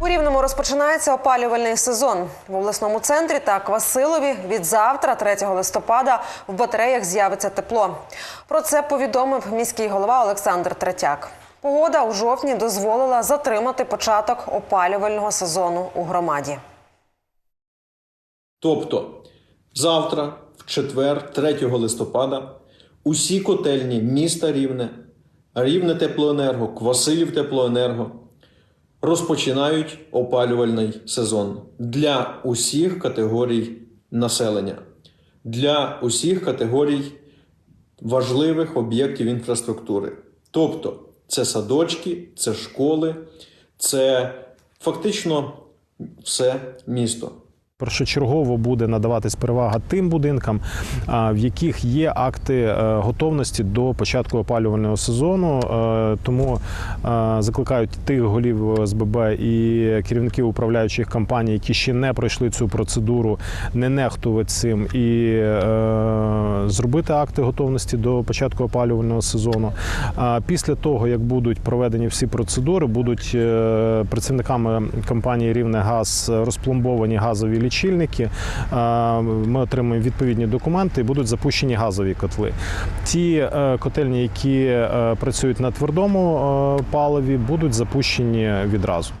У Рівному розпочинається опалювальний сезон. В обласному центрі та Квасилові від завтра, 3 листопада, в батареях з'явиться тепло. Про це повідомив міський голова Олександр Третяк. Погода у жовтні дозволила затримати початок опалювального сезону у громаді. Тобто завтра, в четвер, 3 листопада, усі котельні міста Рівне, Рівне Теплоенерго, Квасилів Теплоенерго розпочинають опалювальний сезон для усіх категорій населення, для усіх категорій важливих об'єктів інфраструктури. Тобто це садочки, це школи, це фактично все місто. Першочергово буде надаватись перевага тим будинкам, в яких є акти е, готовності до початку опалювального сезону. Е, Тому е, закликають тих голів ОСББ і керівників управляючих компаній, які ще не пройшли цю процедуру, не нехтувати цим і зробити акти готовності до початку опалювального сезону. Після того, як будуть проведені всі процедури, будуть працівниками компанії Рівне Газ розпломбовані газові лічильники. Е, Ми отримаємо відповідні документи і будуть запущені газові котли. Ті е, котельні, які е, працюють на твердому паливі, будуть запущені відразу.